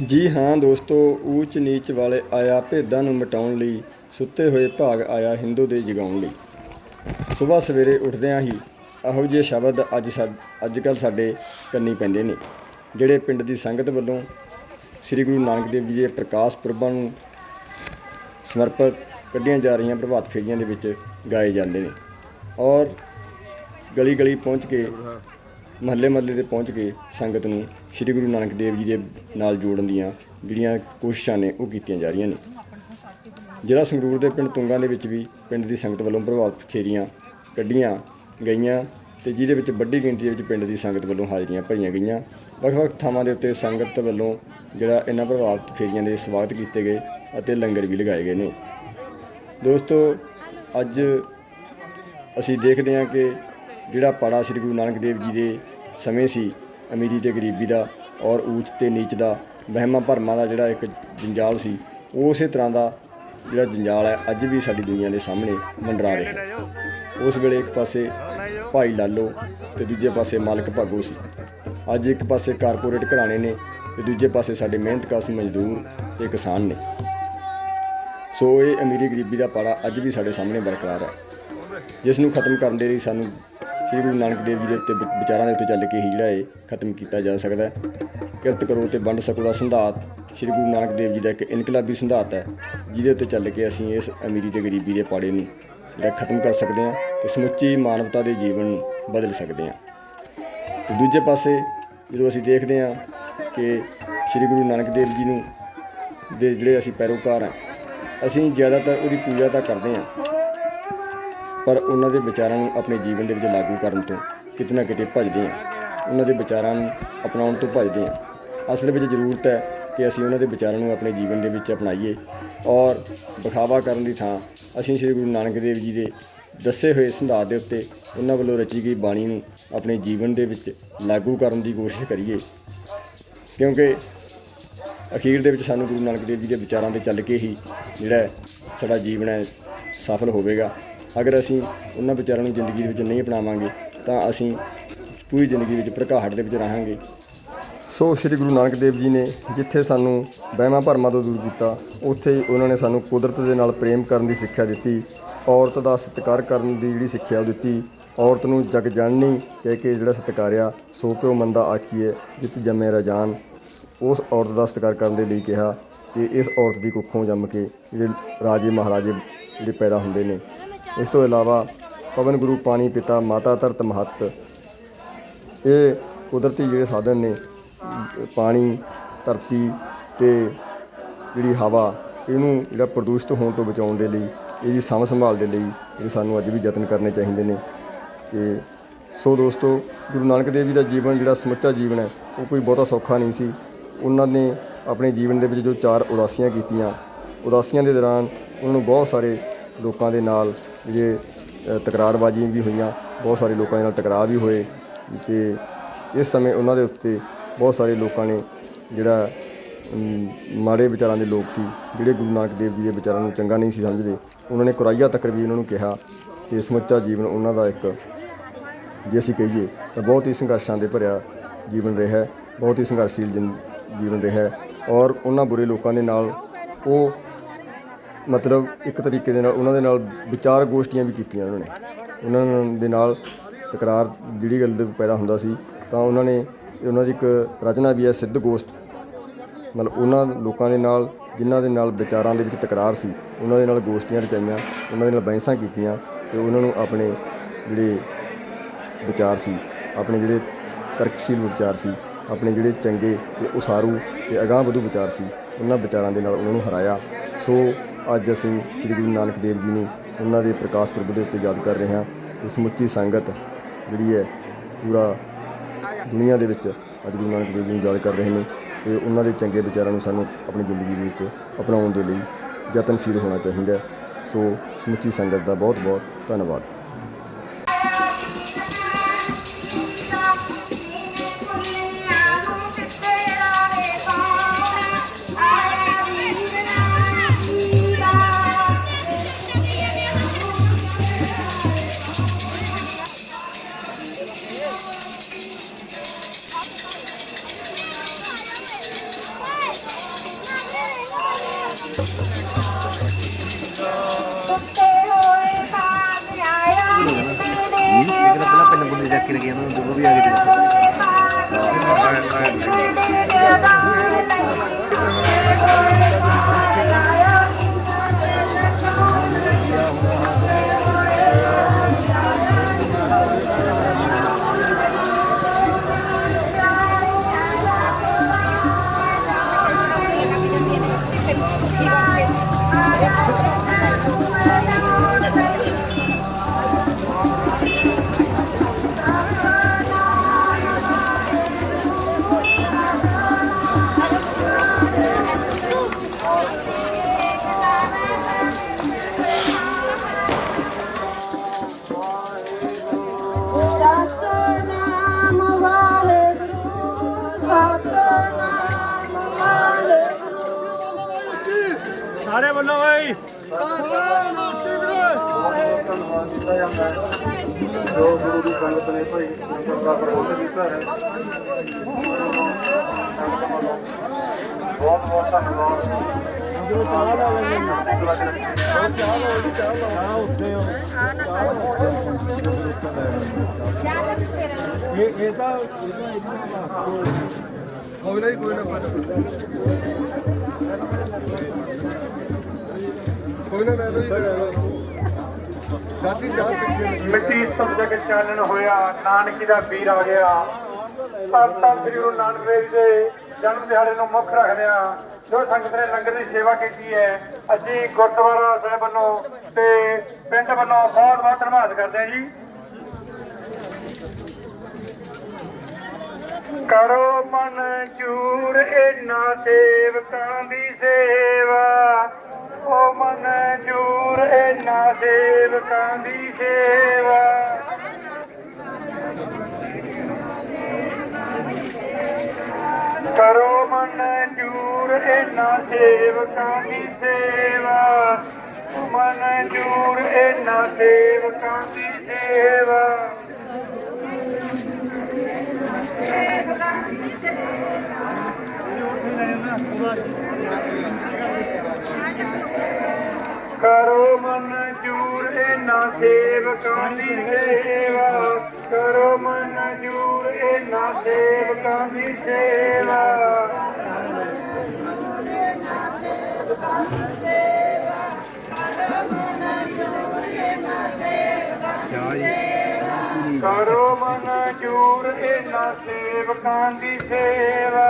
ਜੀ ਹਾਂ ਦੋਸਤੋ ਊਚ ਨੀਚ ਵਾਲੇ ਆਇਆ ਭੇਦਾਂ ਨੂੰ ਮਿਟਾਉਣ ਲਈ ਸੁੱਤੇ ਹੋਏ ਭਾਗ ਆਇਆ ਹਿੰਦੂ ਦੇ ਜਗਾਉਣ ਲਈ। ਸਵੇਰ ਸਵੇਰੇ ਉੱਠਦਿਆਂ ਹੀ ਇਹੋ ਜਿਹੇ ਸ਼ਬਦ ਅੱਜ ਅੱਜ ਕੱਲ ਸਾਡੇ ਕੰਨੀ ਪੈਂਦੇ ਨੇ, ਜਿਹੜੇ ਪਿੰਡ ਦੀ ਸੰਗਤ ਵੱਲੋਂ ਸ੍ਰੀ ਗੁਰੂ ਨਾਨਕ ਦੇਵ ਜੀ ਦੇ ਪ੍ਰਕਾਸ਼ ਪੁਰਬਾਂ ਨੂੰ ਸਮਰਪਿਤ ਕੱਢੀਆਂ ਜਾ ਰਹੀਆਂ ਪ੍ਰਭਾਤ ਫੇਰੀਆਂ ਦੇ ਵਿੱਚ ਗਾਏ ਜਾਂਦੇ ਨੇ। ਔਰ ਗਲੀ ਗਲੀ ਪਹੁੰਚ ਕੇ ਮਹੱਲੇ ਮਹੱਲੇ ਤੇ ਪਹੁੰਚ ਕੇ ਸੰਗਤ ਨੂੰ ਸ੍ਰੀ ਗੁਰੂ ਨਾਨਕ ਦੇਵ ਜੀ ਦੇ ਨਾਲ ਜੋੜਨ ਦੀਆਂ ਜਿਹੜੀਆਂ ਕੋਸ਼ਿਸ਼ਾਂ ਨੇ ਉਹ ਕੀਤੀਆਂ ਜਾ ਰਹੀਆਂ ਨੇ। ਜਿਹੜਾ ਸੰਗਰੂਰ ਦੇ ਪਿੰਡ ਤੁੰਗਾ ਦੇ ਵਿੱਚ ਵੀ ਪਿੰਡ ਦੀ ਸੰਗਤ ਵੱਲੋਂ ਪ੍ਰਭਾਵਿਤ ਫੇਰੀਆਂ ਕੱਢੀਆਂ ਗਈਆਂ ਤੇ ਜਿਹਦੇ ਵਿੱਚ ਵੱਡੀ ਗਿਣਤੀ ਦੇ ਵਿੱਚ ਪਿੰਡ ਦੀ ਸੰਗਤ ਵੱਲੋਂ ਹਾਜ਼ਰੀਆਂ ਭਰੀਆਂ ਗਈਆਂ। ਵੱਖ-ਵੱਖ ਥਾਵਾਂ ਦੇ ਉੱਤੇ ਸੰਗਤ ਵੱਲੋਂ ਜਿਹੜਾ ਇਹਨਾਂ ਪ੍ਰਭਾਵਿਤ ਫੇਰੀਆਂ ਦੇ ਸਵਾਗਤ ਕੀਤੇ ਗਏ ਅਤੇ ਲੰਗਰ ਵੀ ਲਗਾਏ ਗਏ ਨੇ। ਦੋਸਤੋ, ਅੱਜ ਅਸੀਂ ਦੇਖਦੇ ਹਾਂ ਕਿ ਜਿਹੜਾ ਪਾੜਾ ਸ੍ਰੀ ਗੁਰੂ ਨਾਨਕ ਦੇਵ ਜੀ ਦੇ ਸਮੇਂ ਸੀ। ਅਮੀਰੀ ਤੇ ਗਰੀਬੀ ਦਾ ਔਰ ਊਚ ਤੇ ਨੀਚ ਦਾ ਵਹਿਮਾਂ ਭਰਮਾਂ ਦਾ ਜਿਹੜਾ ਇੱਕ ਜੰਜਾਲ ਸੀ, ਉਹ ਉਸੇ ਤਰ੍ਹਾਂ ਦਾ ਜਿਹੜਾ ਜੰਜਾਲ ਹੈ, ਅੱਜ ਵੀ ਸਾਡੀ ਦੁਨੀਆ ਦੇ ਸਾਹਮਣੇ ਮੰਡਰਾ ਰਿਹਾ ਉਸ ਵੇਲੇ ਇੱਕ ਪਾਸੇ ਭਾਈ ਲਾਲੋ ਤੇ ਦੂਜੇ ਪਾਸੇ ਮਾਲਕ ਭਾਗੋ ਸੀ। ਅੱਜ ਇੱਕ ਪਾਸੇ ਕਾਰਪੋਰੇਟ ਘਰਾਣੇ ਨੇ ਤੇ ਦੂਜੇ ਪਾਸੇ ਸਾਡੇ ਮਿਹਨਤਕਸ਼ ਮਜ਼ਦੂਰ ਤੇ ਕਿਸਾਨ ਨੇ। ਸੋ ਇਹ ਅਮੀਰੀ ਗਰੀਬੀ ਦਾ ਪਾੜਾ ਅੱਜ ਵੀ ਸਾਡੇ ਸਾਹਮਣੇ ਬਰਕਰਾਰ ਹੈ। ਜਿਸ ਨੂੰ ਖਤਮ ਕਰਨ ਦੇ ਲਈ ਸਾਨੂੰ ਸ੍ਰੀ ਗੁਰੂ ਨਾਨਕ ਦੇਵ ਜੀ ਦੇ ਉੱਤੇ ਵਿਚਾਰਾਂ ਦੇ ਉੱਤੇ ਚੱਲ ਕੇ ਹੀ ਜਿਹੜਾ ਇਹ ਖਤਮ ਕੀਤਾ ਜਾ ਸਕਦਾ ਹੈ। ਕਿਰਤ ਕਰੋ ਤੇ ਵੰਡ ਸਕੋ ਦਾ ਸੰਧਾਤ ਸ੍ਰੀ ਗੁਰੂ ਨਾਨਕ ਦੇਵ ਜੀ ਦਾ ਇੱਕ ਇਨਕਲਾਬੀ ਸੰਧਾਤ ਹੈ, ਜਿਹਦੇ ਉੱਤੇ ਚੱਲ ਕੇ ਅਸੀਂ ਇਸ ਅਮੀਰੀ ਤੇ ਗਰੀਬੀ ਦੇ ਪਾੜੇ ਨੂੰ ਜਿਹੜਾ ਖਤਮ ਕਰ ਸਕਦੇ ਹਾਂ ਤੇ ਸਮੁੱਚੀ ਮਾਨਵਤਾ ਦੇ ਜੀਵਨ ਨੂੰ ਬਦਲ ਸਕਦੇ ਹਾਂ। ਤੇ ਦੂਜੇ ਪਾਸੇ ਜਦੋਂ ਅਸੀਂ ਦੇਖਦੇ ਹਾਂ ਕਿ ਸ੍ਰੀ ਗੁਰੂ ਨਾਨਕ ਦੇਵ ਜੀ ਨੂੰ ਦੇ ਜਿਹੜੇ ਅਸੀਂ ਪੈਰੋਕਾਰ ਹਾਂ, ਅਸੀਂ ਜ਼ਿਆਦਾਤਰ ਉਹਦੀ ਪੂਜਾ ਤਾਂ ਕਰਦੇ ਹਾਂ। ਪਰ ਉਹਨਾਂ ਦੇ ਵਿਚਾਰਾਂ ਨੂੰ ਆਪਣੇ ਜੀਵਨ ਦੇ ਵਿੱਚ ਲਾਗੂ ਕਰਨ ਤੋਂ ਕਿਤੇ ਨਾ ਕਿਤੇ ਭੱਜਦੇ ਹਾਂ। ਉਹਨਾਂ ਦੇ ਵਿਚਾਰਾਂ ਨੂੰ ਅਪਣਾਉਣ ਤੋਂ ਭੱਜਦੇ ਹਾਂ। ਅਸਲ ਵਿੱਚ ਜ਼ਰੂਰਤ ਹੈ ਕਿ ਅਸੀਂ ਉਹਨਾਂ ਦੇ ਵਿਚਾਰਾਂ ਨੂੰ ਆਪਣੇ ਜੀਵਨ ਦੇ ਵਿੱਚ ਅਪਣਾਈਏ ਔਰ ਵਿਖਾਵਾ ਕਰਨ ਦੀ ਥਾਂ ਅਸੀਂ ਸ੍ਰੀ ਗੁਰੂ ਨਾਨਕ ਦੇਵ ਜੀ ਦੇ ਦੱਸੇ ਹੋਏ ਸਿਧਾਂਤ ਦੇ ਉੱਤੇ ਉਹਨਾਂ ਵੱਲੋਂ ਰਚੀ ਗਈ ਬਾਣੀ ਨੂੰ ਆਪਣੇ ਜੀਵਨ ਦੇ ਵਿੱਚ ਲਾਗੂ ਕਰਨ ਦੀ ਕੋਸ਼ਿਸ਼ ਕਰੀਏ। ਕਿਉਂਕਿ ਅਖੀਰ ਦੇ ਵਿੱਚ ਸਾਨੂੰ ਗੁਰੂ ਨਾਨਕ ਦੇਵ ਜੀ ਦੇ ਵਿਚਾਰਾਂ ਤੇ ਚੱਲ ਕੇ ਹੀ ਜਿਹੜਾ ਸਾਡਾ ਜੀਵਨ ਹੈ ਸਫਲ ਹੋਵੇਗਾ। ਅਗਰ ਅਸੀਂ ਉਹਨਾਂ ਵਿਚਾਰਾਂ ਨੂੰ ਜ਼ਿੰਦਗੀ ਦੇ ਵਿੱਚ ਨਹੀਂ ਅਪਣਾਵਾਂਗੇ, ਤਾਂ ਅਸੀਂ ਪੂਰੀ ਜ਼ਿੰਦਗੀ ਵਿੱਚ ਭੜਕਾਹਟ ਦੇ ਵਿੱਚ ਰਹਾਂਗੇ। ਸੋ ਸ੍ਰੀ ਗੁਰੂ ਨਾਨਕ ਦੇਵ ਜੀ ਨੇ ਜਿੱਥੇ ਸਾਨੂੰ ਵਹਿਮਾਂ ਭਰਮਾਂ ਤੋਂ ਦੂਰ ਕੀਤਾ, ਉੱਥੇ ਹੀ ਉਹਨਾਂ ਨੇ ਸਾਨੂੰ ਕੁਦਰਤ ਦੇ ਨਾਲ ਪ੍ਰੇਮ ਕਰਨ ਦੀ ਸਿੱਖਿਆ ਦਿੱਤੀ, ਔਰਤ ਦਾ ਸਤਿਕਾਰ ਕਰਨ ਦੀ ਜਿਹੜੀ ਸਿੱਖਿਆ ਉਹ ਦਿੱਤੀ, ਔਰਤ ਨੂੰ ਜਗ ਜਾਣਨੀ ਕਹਿ ਕੇ ਜਿਹੜਾ ਸਤਿਕਾਰਿਆ, ਸੋ ਪਿਓ ਮੰਦਾ ਆਖੀਏ ਜਿਤ ਜੰਮੇ ਰਜਾਨ ਉਸ ਔਰਤ ਦਾ ਸਤਿਕਾਰ ਕਰਨ ਦੇ ਲਈ ਕਿਹਾ ਕਿ ਇਸ ਔਰਤ ਦੀ ਕੁੱਖੋਂ ਜੰਮ ਕੇ ਜਿਹੜੇ ਰਾਜੇ ਮਹਾਰਾਜੇ ਜਿਹੜੇ ਪੈਦਾ ਹੁੰਦੇ ਨੇ ਇਸ ਤੋਂ ਇਲਾਵਾ ਪਵਨ ਗੁਰੂ ਪਾਣੀ ਪਿਤਾ ਮਾਤਾ ਧਰਤ ਮਹੱਤ, ਇਹ ਕੁਦਰਤੀ ਜਿਹੜੇ ਸਾਧਨ ਨੇ, ਪਾਣੀ, ਧਰਤੀ ਤੇ ਜਿਹੜੀ ਹਵਾ, ਇਹਨੂੰ ਜਿਹੜਾ ਪ੍ਰਦੂਸ਼ਿਤ ਹੋਣ ਤੋਂ ਬਚਾਉਣ ਦੇ ਲਈ, ਇਹਦੀ ਸਾਂਭ ਸੰਭਾਲ ਦੇ ਲਈ ਇਹ ਸਾਨੂੰ ਅੱਜ ਵੀ ਯਤਨ ਕਰਨੇ ਚਾਹੀਦੇ ਨੇ। ਤੇ ਸੋ ਦੋਸਤੋ, ਗੁਰੂ ਨਾਨਕ ਦੇਵ ਜੀ ਦਾ ਜੀਵਨ ਜਿਹੜਾ ਸਮੁੱਚਾ ਜੀਵਨ ਹੈ, ਉਹ ਕੋਈ ਬਹੁਤਾ ਸੌਖਾ ਨਹੀਂ ਸੀ। ਉਹਨਾਂ ਨੇ ਆਪਣੇ ਜੀਵਨ ਦੇ ਵਿੱਚ ਜੋ ਚਾਰ ਉਦਾਸੀਆਂ ਕੀਤੀਆਂ, ਉਦਾਸੀਆਂ ਦੇ ਦੌਰਾਨ ਉਹਨਾਂ ਨੂੰ ਬਹੁਤ ਸਾਰੇ ਲੋਕਾਂ ਦੇ ਨਾਲ ਜਿਹੜੇ ਅ, ਤਕਰਾਰਬਾਜ਼ੀਆਂ ਵੀ ਹੋਈਆਂ ਬਹੁਤ ਸਾਰੇ ਲੋਕਾਂ ਦੇ ਨਾਲ ਟਕਰਾਅ ਵੀ ਹੋਏ ਤੇ ਇਸ ਸਮੇਂ ਉਹਨਾਂ ਦੇ ਉੱਤੇ ਬਹੁਤ ਸਾਰੇ ਲੋਕਾਂ ਨੇ ਜਿਹੜਾ ਮਾੜੇ ਵਿਚਾਰਾਂ ਦੇ ਲੋਕ ਸੀ ਜਿਹੜੇ ਗੁਰੂ ਨਾਨਕ ਦੇਵ ਜੀ ਦੇ ਵਿਚਾਰਾਂ ਨੂੰ ਚੰਗਾ ਨਹੀਂ ਸੀ ਸਮਝਦੇ ਉਹਨਾਂ ਨੇ ਕੁਰਾਈਆ ਤੱਕ ਵੀ ਉਹਨਾਂ ਨੂੰ ਕਿਹਾ ਕਿ ਸਮੁੱਚਾ ਜੀਵਨ ਉਹਨਾਂ ਦਾ ਇੱਕ ਜੇ ਅਸੀਂ ਕਹੀਏ ਤਾਂ ਬਹੁਤ ਹੀ ਸੰਘਰਸ਼ਾਂ ਦੇ ਭਰਿਆ ਜੀਵਨ ਰਿਹਾ ਬਹੁਤ ਹੀ ਸੰਘਰਸ਼ੀਲ ਜਿਨ- ਜੀਵਨ ਰਿਹਾ ਔਰ ਉਹਨਾਂ ਬੁਰੇ ਲੋਕਾਂ ਦੇ ਨਾਲ ਉਹ ਮਤਲਬ ਇੱਕ ਤਰੀਕੇ ਦੇ ਨਾਲ ਉਹਨਾਂ ਦੇ ਨਾਲ ਵਿਚਾਰ ਗੋਸ਼ਟੀਆਂ ਵੀ ਕੀਤੀਆਂ ਉਹਨਾਂ ਨੇ। ਉਹਨਾਂ ਦੇ ਨਾਲ ਤਕਰਾਰ ਜਿਹੜੀ ਗੱਲ ਦੇ ਪੈਦਾ ਹੁੰਦਾ ਸੀ, ਤਾਂ ਉਹਨਾਂ ਨੇ ਉਹਨਾਂ ਦੀ ਇੱਕ ਰਚਨਾ ਵੀ ਹੈ ਸਿੱਧ ਗੋਸ਼ਟ। ਮਤਲਬ ਉਹਨਾਂ ਲੋਕਾਂ ਦੇ ਨਾਲ, ਜਿਨ੍ਹਾਂ ਦੇ ਨਾਲ ਵਿਚਾਰਾਂ ਦੇ ਵਿੱਚ ਤਕਰਾਰ ਸੀ, ਉਹਨਾਂ ਦੇ ਨਾਲ ਗੋਸ਼ਟੀਆਂ ਰਚਾਈਆਂ, ਉਹਨਾਂ ਦੇ ਨਾਲ ਬਹਿਸਾਂ ਕੀਤੀਆਂ ਤੇ ਉਹਨਾਂ ਨੂੰ ਆਪਣੇ ਜਿਹੜੇ ਵਿਚਾਰ ਸੀ, ਆਪਣੇ ਜਿਹੜੇ ਤਰਕਸ਼ੀਲ ਵਿਚਾਰ ਸੀ, ਆਪਣੇ ਜਿਹੜੇ ਚੰਗੇ ਤੇ ਉਸਾਰੂ ਤੇ ਅਗਾਂਹ ਵਧੂ ਵਿਚਾਰ ਸੀ, ਉਹਨਾਂ ਵਿਚਾਰਾਂ ਦੇ ਨਾਲ ਉਹਨਾਂ ਨੂੰ ਹਰਾਇਆ। ਸੋ ਅੱਜ ਅਸੀਂ ਸ੍ਰੀ ਗੁਰੂ ਨਾਨਕ ਦੇਵ ਜੀ ਨੂੰ ਉਹਨਾਂ ਦੇ ਪ੍ਰਕਾਸ਼ ਪੁਰਬ ਦੇ ਉੱਤੇ ਯਾਦ ਕਰ ਰਹੇ ਹਾਂ ਤੇ ਸਮੁੱਚੀ ਸੰਗਤ ਜਿਹੜੀ ਹੈ ਪੂਰਾ ਦੁਨੀਆ ਦੇ ਵਿੱਚ ਅੱਜ ਗੁਰੂ ਨਾਨਕ ਦੇਵ ਜੀ ਨੂੰ ਯਾਦ ਕਰ ਰਹੇ ਨੇ ਤੇ ਉਹਨਾਂ ਦੇ ਚੰਗੇ ਵਿਚਾਰਾਂ ਨੂੰ ਸਾਨੂੰ ਆਪਣੀ ਜ਼ਿੰਦਗੀ ਦੇ ਵਿੱਚ ਅਪਣਾਉਣ ਦੇ ਲਈ ਯਤਨਸ਼ੀਲ ਹੋਣਾ ਚਾਹੀਦਾ ਸੋ ਸਮੁੱਚੀ ਸੰਗਤ ਦਾ ਬਹੁਤ ਬਹੁਤ ਧੰਨਵਾਦ। ਪਿੰਡ ਬੁੱਲੇ ਜੋ ਗੁਰੂ ਦੀ ਸੰਗਤ ਨੇ ਭਾਈ ਸੰਗਤ ਦਾ ਪ੍ਰਬੰਧ ਕੀਤਾ ਹੈ ਬਹੁਤ ਬਹੁਤ ਧੰਨਵਾਦ ਇਹ ਇਹ ਤਾਂ ਕੋਈ ਨਹੀਂ ਕੋਈ ਨਾ। ਕੋਈ ਨਾ, ਮੈਂ ਸਾਥੀ ਜਾ ਪਿੱਛੇ ਮਿੱਟੀ ਸਮਝ ਕੇ ਚਾਨਣ ਹੋਇਆ, ਨਾਨਕੀ ਦਾ ਵੀਰ ਆ ਗਿਆ। ਧੰਨ ਸ੍ਰੀ ਗੁਰੂ ਨਾਨਕ ਦੇਵ ਜੀ ਦੇ ਜਨਮ ਦਿਹਾੜੇ ਨੂੰ ਮੁੱਖ ਰੱਖਦਿਆਂ ਜੋ ਸੰਗਤ ਨੇ ਲੰਗਰ ਦੀ ਸੇਵਾ ਕੀਤੀ ਹੈ, ਅਸੀਂ ਗੁਰਦੁਆਰਾ ਸਾਹਿਬ ਵੱਲੋਂ ਤੇ ਪਿੰਡ ਵੱਲੋਂ ਬਹੁਤ ਬਹੁਤ ਧੰਨਵਾਦ ਕਰਦੇ ਹਾਂ ਜੀ। ਕਰੋ ਮਨ ਚੂਰ ਇਹਨਾਂ ਸੇਵਕਾਂ ਦੀ ਸੇਵਾ। ਓ ਮਨ ਚੂਰ ਇਹਨਾਂ ਸੇਵਕਾਂ ਦੀ ਸੇਵਾ। ਕਰੋ ਮਨ ਚੂਰ ਇਹਨਾਂ ਸੇਵਕਾਂ ਦੀ ਸੇਵਾ। ਓ ਮਨ ਚੂਰ ਇਹਨਾਂ ਸੇਵਕਾਂ ਦੀ ਸੇਵਾ। ਕਰੋ ਮਨ ਜੂਰ ਇਹਨਾਂ ਸੇਵਕਾਂ ਦੀ ਸੇਵਾ। ਕਰੋ ਮਨ ਜੂਰ ਇਹਨਾਂ ਸੇਵਕਾਂ ਦੀ ਸੇਵਾ। ਕਰੋ ਮਨ ਜੂਰ ਇਹਨਾਂ ਸੇਵਕਾਂ ਦੀ ਸੇਵਾ।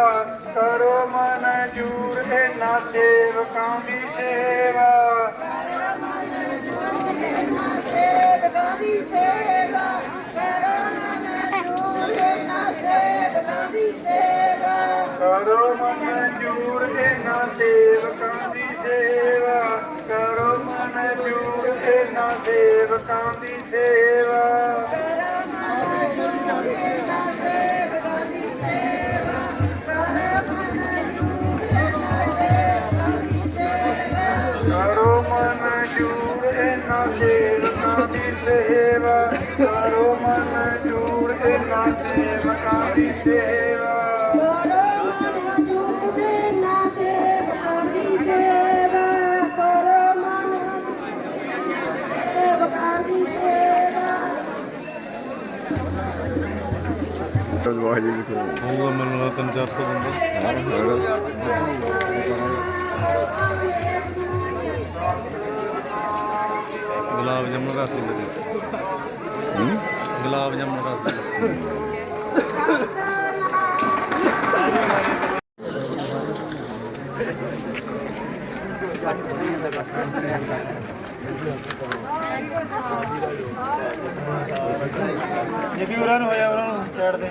ਕਰੋ ਮਨ ਜੂਰ ਇਹਨਾਂ ਸੇਵਕਾਂ ਦੀ ਸੇਵਾ। ਸੇਵਕਾਂ ਦੀ ਸੇਵਾ ਕਰੋ ਮਨ ਸੇਵਕਾਂ ਦੀ ਸੇਵਾ ਕਰੋ ਮਨ ਜੂਰ ਇਹਨਾਂ ਸੇਵਕਾਂ ਦੀ ਸੇਵਾ। ਕਰੋ ਮਨ ਜੂਰ ਇਹਨਾਂ ਸੇਵਕਾਂ ਦੀ ਸੇਵਾ। ਵਾਹਿਗੁਰੂ ਜੀ ਕੀ ਹੋਊਗਾ ਮੈਨੂੰ ਲੱਗਦਾ ਤਿੰਨ ਚਾਰ ਸੌ ਬੰਦਾ ਗੁਲਾਬ ਜਾਮੁਨ ਰਸ ਗੁੱਲੇ ਗੁਲਾਬ ਜਾਮੁਨ ਰਸ ਜੇ ਵੀ ਉਹਨਾਂ ਨੂੰ ਹੋਇਆ ਉਹਨਾਂ ਨੂੰ ਸਾਈਡ ਦੇ।